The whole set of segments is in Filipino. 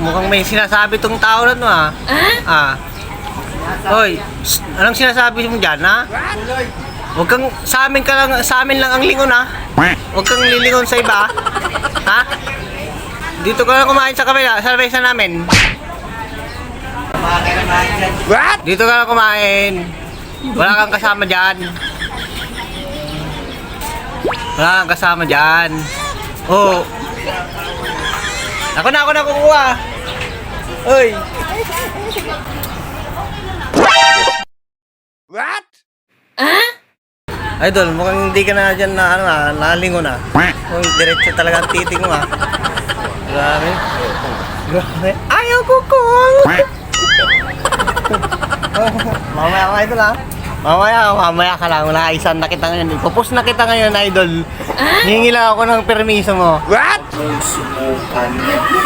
mukhang may sinasabi tong tao na to ah. Ah. Hoy, shh, anong sinasabi mo dyan ha? Huwag kang, sa amin ka lang, sa amin lang ang lingon ha. Huwag kang lilingon sa iba ah. ha. Dito ka lang kumain sa kabila, sa mesa namin. What? Dito ka lang kumain. Wala kang kasama dyan. Wala kang kasama dyan. Oo. Ako na, ako na kukuha. Uy. What? Idol, mukhang hindi ka na dyan na ano ah, nalingon ah. Kung diretso talaga ang titing mo ah. Grabe. Grabe. Ayaw ko kung. mamaya ka idol ah. Mamaya, mamaya ka lang. Wala isan na kita ngayon. Ipupus na kita ngayon, idol. Hingi lang ako ng permiso mo. What?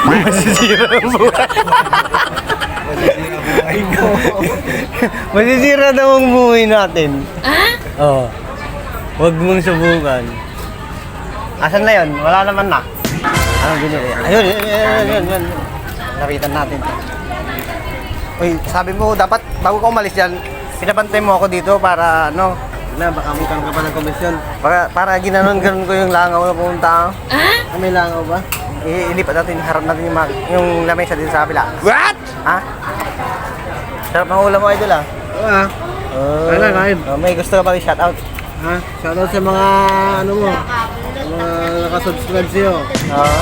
Masisira ang buhay. Masisira daw ang buhay natin. Oo. Huwag mong subukan. Asan na yun? Wala naman na. Ano binili? Ayun, yun, yun, yun, yun, yun. Lapitan natin. Uy, sabi mo, dapat bago ka umalis dyan, pinabantay mo ako dito para ano, na baka mukang ka pa ng komisyon. Para, para ginanon ganon ko yung langaw na pumunta ako. Ah? May langaw ba? Ilipat natin, harap natin yung, mga- yung lamesa dito sa kabila. What? Ha? Sarap ng ulam mo, idol ah. Ah, Oh, Kailan, kain? Oh, may gusto ka ba i-shout out? ha? Shoutout sa mga ano mo, sa mga nakasubscribe sa'yo. Oo.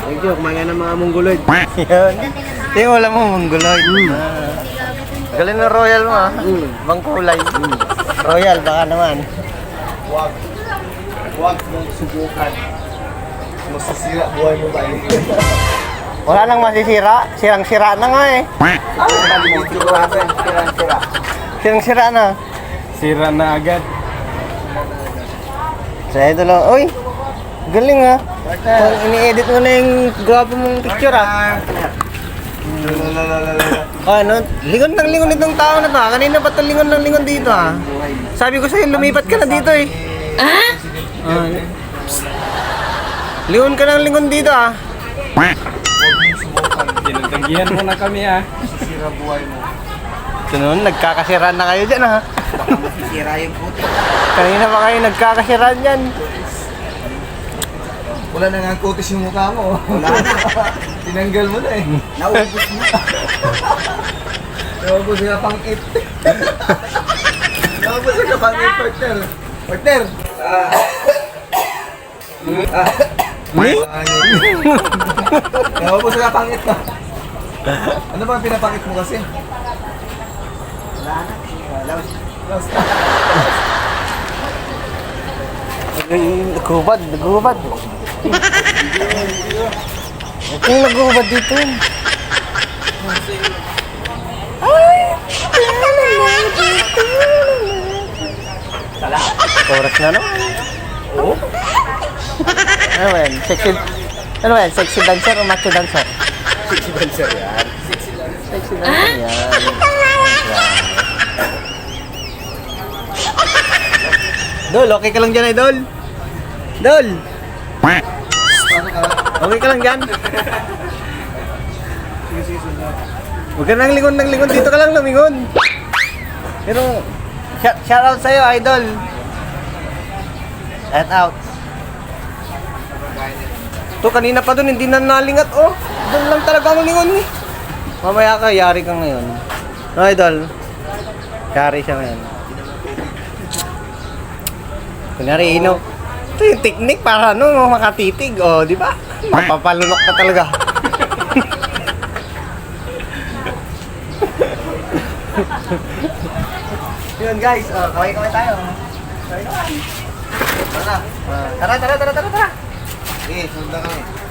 Thank you, kumain ka ng mga mongoloid. Yun. Ito yung ulam mo, mongoloid. Ah. Galing ng royal mo ah. Mm. Bang kulay. Royal, baka naman. Huwag. Huwag mong subukan. Masasira buhay mo tayo. Wala nang masisira. Sirang-sira na nga eh. Sira-sira. Sirang-sira na. Sira na agad. Sa ito lang. Uy! Galing ah. Ini-edit mo na yung gwapo mong picture ah. Oh, ano? Lingon ng lingon itong tao na to ah. Kanina pa ito lingon ng lingon dito ah. Sabi ko sa'yo, lumipat ka na dito eh. Ah? psst. Lingon ka ng lingon dito ah. Tinatanggihan mo na kami ah. Sira buhay mo. Ganun, nagkakasiran na kayo dyan ah. Sira yung puti. Kanina pa kayo nagkakasiran dyan. Wala na nga kutis yung mukha mo. Wala na. Tinanggal mo na eh. Naubos mo. Naubos ka pang it. Naubos ka pang it, partner. Partner! Ah. Ah. Pangit. Naubos ka pang it. Ano ba ang pinapangit mo kasi? Wala na. Laos. Laos. Ay, nagubad, nagubad. Huwag kang nagubad dito. Oras na no? Oo. Ano ba yan? Sexy... Ano ba yan? Sexy dancer o macho dancer? Sexy dancer yan. Sexy dancer yan. Dol, okay ka lang dyan, Idol? Dol! Okay ka lang dyan? Huwag ka nang lingon ng lingon. Dito ka lang lumingon. Pero, shout, shout out sa'yo, Idol. Shout out. To, kanina pa dun, hindi na nalingat, oh. Doon lang talaga ang lingon, eh. Mamaya ka, yari ka ngayon. No, Idol? Yari siya ngayon. Kunyari, ino. Ito yung technique para ano, makatitig, oh, di ba? Mapapalunok ka talaga. Yun guys, oh, kaway-kaway tayo. Kaway-kaway. Tara, tara, tara, tara, tara, tara. Eh, sundan kami.